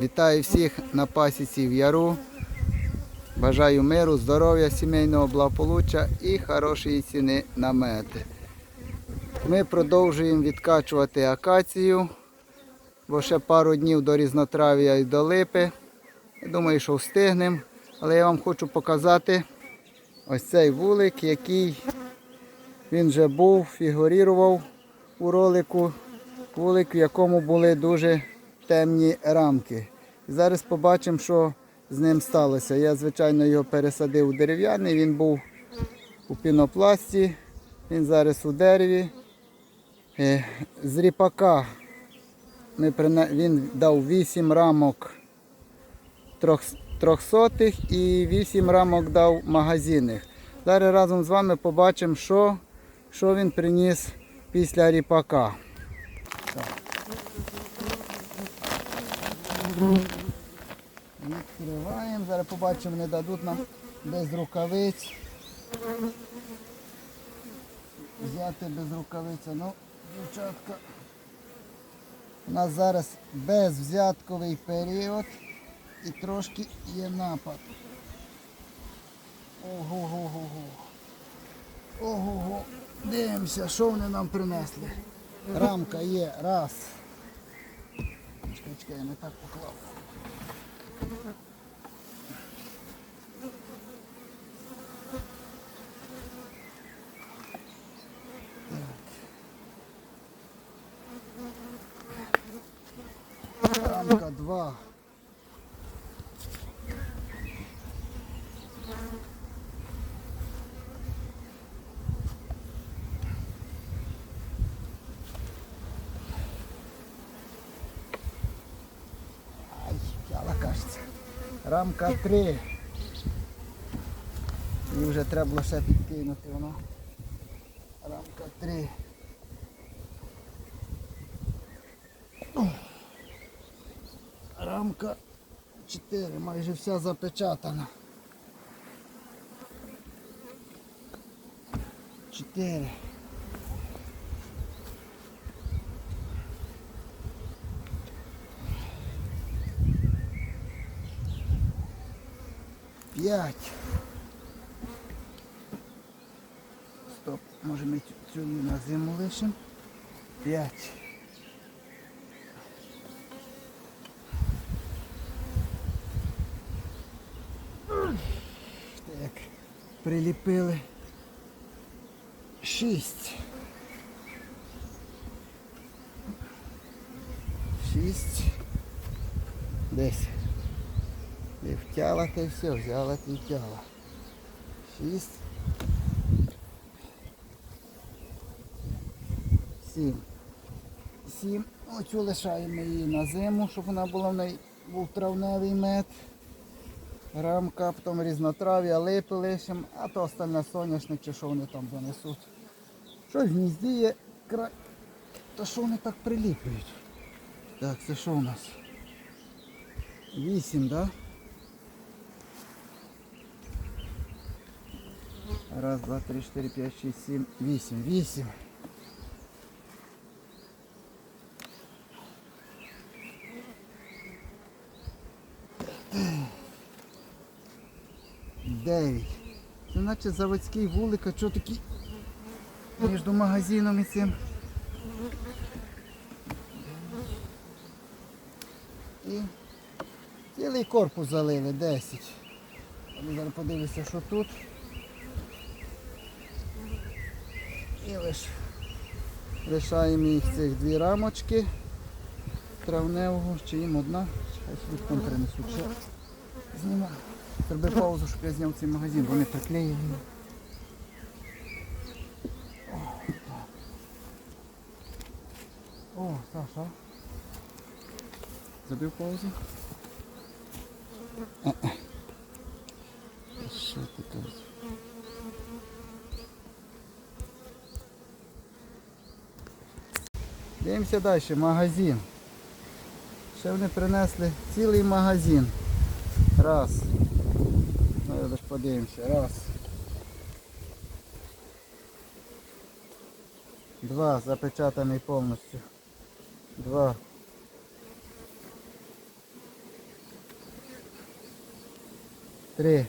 Вітаю всіх на пасіці в Яру. Бажаю миру, здоров'я, сімейного благополуччя і хорошої ціни на мети. Ми продовжуємо відкачувати акацію, бо ще пару днів до різнотрав'я і до липи. Думаю, що встигнемо. Але я вам хочу показати ось цей вулик, який він вже був, фігурував у ролику. Вулик, в якому були дуже темні рамки. І зараз побачимо, що з ним сталося. Я, звичайно, його пересадив у дерев'яний, він був у пінопласті, він зараз у дереві. Е, З ріпака ми прине- він дав 8 рамок трьох- трьохсотих і 8 рамок дав магазинних. Зараз разом з вами побачимо, що, що він приніс після ріпака. Відкриваємо, зараз побачимо, не дадуть нам без рукавиць. Взяти без рукавиця. Ну, дівчатка. У нас зараз безвзятковий період і трошки є напад. Ого-го-го-го. Ого-го. Дивимося, що вони нам принесли. Рамка є. Раз. Чекай, я не так поклав. Рамка 2. Рамка 3. І вже треба було ще підкинути воно. Рамка 3. Рамка 4, майже вся запечатана. 4. П'ять. Стоп, може ми цю- на зиму лишимо. П'ять. Так, приліпили. Шість. Шість. Десь. І втяла та й все, взяла та й втяла. Шість. Сім. Сім. Оцю лишаємо її на зиму, щоб вона була в неї був травневий мед. Рамка, потім різнотрав'я, липи лишимо, а то остальне соняшник чи що вони там занесуть. Щось в гнізді є край. То що вони так приліплюють? Так, це що у нас? Вісім, так? Да? Раз, два, три, чотири, п'ять, шість, сім, вісім. Вісім. Дев'ять. Це наче заводський вулик, а що такий між магазином і цим. І цілий корпус залили, 10. Ми зараз подивимося, що тут. І лиш лишаємо їх цих дві рамочки травневого, чи їм одна. Хай собі принесуть ще. Знімаю. Зроби паузу, щоб я зняв цей магазин, вони приклеїли. О, так. О, Саша. Зробив паузу. Що ти кажеш? Дивимося далі, магазин. Ще вони принесли цілий магазин. Раз. Ну, Давай подивимося. Раз. Два. Запечатаний повністю. Два. Три.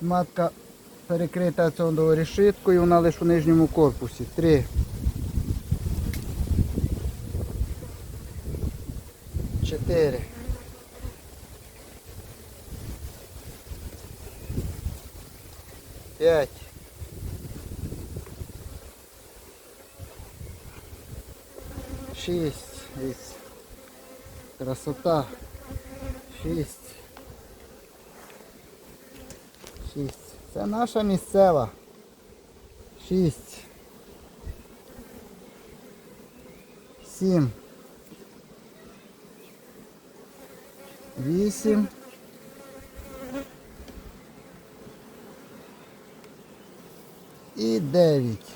Матка перекрита цьондовою решіткою, вона лише у нижньому корпусі. Три. Чотири. П'ять. Шість. Красота. Шість. Шість. Це наша місцева. Шість. Сім. Вісім. І дев'ять.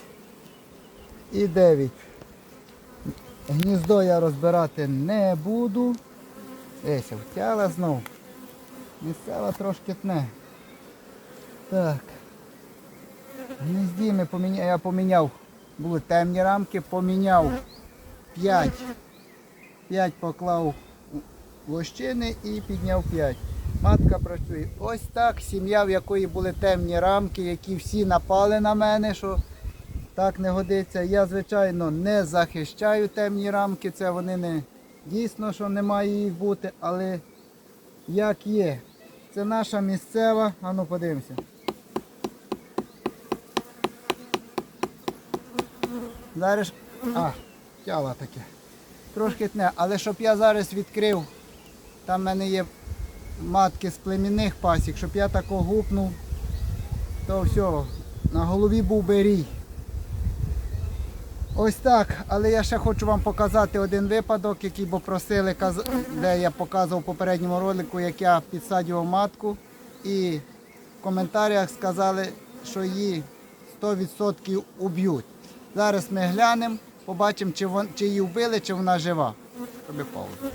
І дев'ять. Гніздо я розбирати не буду. Есь, втяла знов. Місцева трошки тне. Так. Гнізді ми поміня... я поміняв. Були темні рамки, поміняв 5. 5 поклав лощини і підняв 5. Матка працює. Ось так, сім'я, в якої були темні рамки, які всі напали на мене, що так не годиться. Я, звичайно, не захищаю темні рамки, це вони не дійсно, що не має їх бути, але як є. Це наша місцева. А ну подивимося. Зараз. А, тяла таке. Трошки тне, але щоб я зараз відкрив, там в мене є матки з племінних пасік, щоб я тако гупнув, то все, на голові був би рій. Ось так, але я ще хочу вам показати один випадок, який бо просили, де я показував в попередньому ролику, як я підсадював матку. І в коментарях сказали, що її 100% уб'ють. Зараз ми глянемо, побачимо, чи, її вбили, чи вона жива. Роби паузу.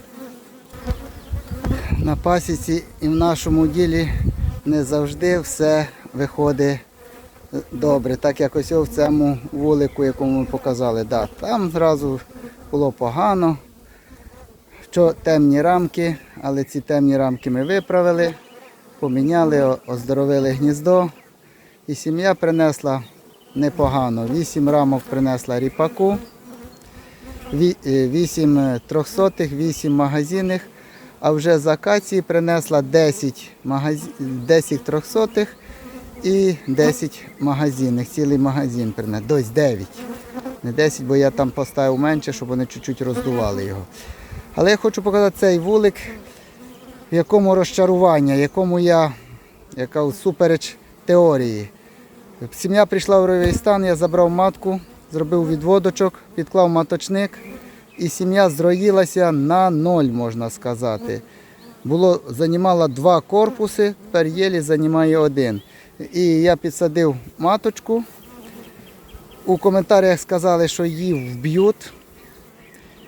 На пасіці і в нашому ділі не завжди все виходить добре. Так як ось в цьому вулику, якому ми показали. Да, там зразу було погано. Що темні рамки, але ці темні рамки ми виправили, поміняли, оздоровили гніздо. І сім'я принесла непогано. Вісім рамок принесла ріпаку, е, вісім трьохсотих, вісім магазинних, а вже з акації принесла 10, магазин, 10 трьохсотих і 10 магазинних. Цілий магазин принесла. Дось 9. Не 10, бо я там поставив менше, щоб вони чуть-чуть роздували його. Але я хочу показати цей вулик, в якому розчарування, якому я, яка супереч теорії. Сім'я прийшла в ройовий стан, я забрав матку, зробив відводочок, підклав маточник, і сім'я зроїлася на ноль, можна сказати. Було, займала два корпуси, тепер єлі займає один. І я підсадив маточку. У коментарях сказали, що її вб'ють.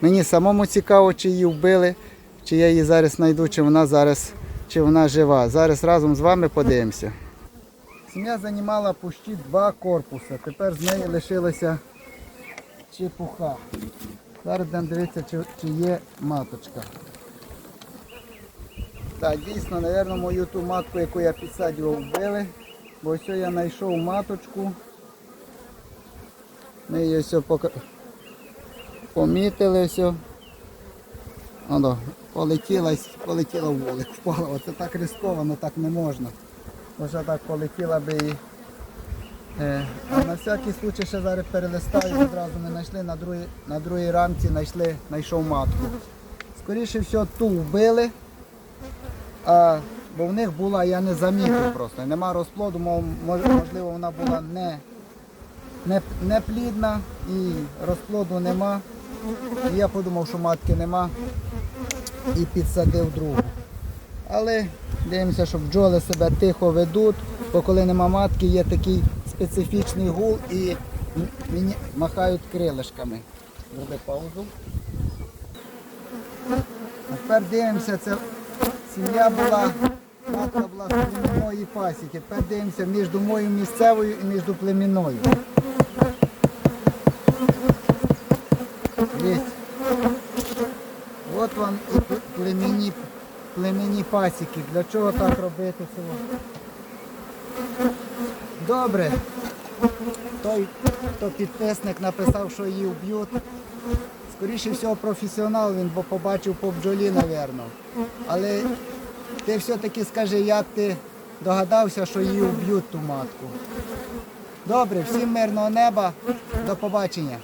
Мені самому цікаво, чи її вбили, чи я її зараз знайду, чи вона зараз чи вона жива. Зараз разом з вами подивимося. Сім'я займала почти два корпуси. Тепер з неї лишилася чепуха. Зараз будемо дивитися, чи, чи є маточка. Так, дійсно, мабуть, мою ту матку, яку я підсадював, вбили. Бо ось я знайшов маточку. Ми її все пока... помітили все. Оно, полетіла, й- полетіла в вулик, впала. Оце так рисковано, так не можна. Може так полетіла би і. Е, на всякий случай ще зараз перелистаю, одразу ми знайшли на другій, на другій рамці, знайшли, знайшов матку. Скоріше все, ту вбили, а, бо в них була, я не замітив просто. Нема розплоду, можливо, вона була не, не, не плідна і розплоду нема. І я подумав, що матки нема і підсадив другу. Але дивимося, що бджоли себе тихо ведуть, бо коли нема матки, є такий специфічний гул і мені махають крилишками. Зроби паузу. Тепер дивимося, це сім'я була, матка була племінної пасіки. Тепер дивимося між моєю місцевою і між племінною. От вам і племінні, племінні пасіки. Для чого так робити цього? Добре. Той, хто підписник написав, що її вб'ють. Скоріше всього професіонал він, бо побачив по бджолі, напевно. Але ти все-таки скажи, як ти догадався, що її вб'ють ту матку. Добре, всім мирного неба. До побачення.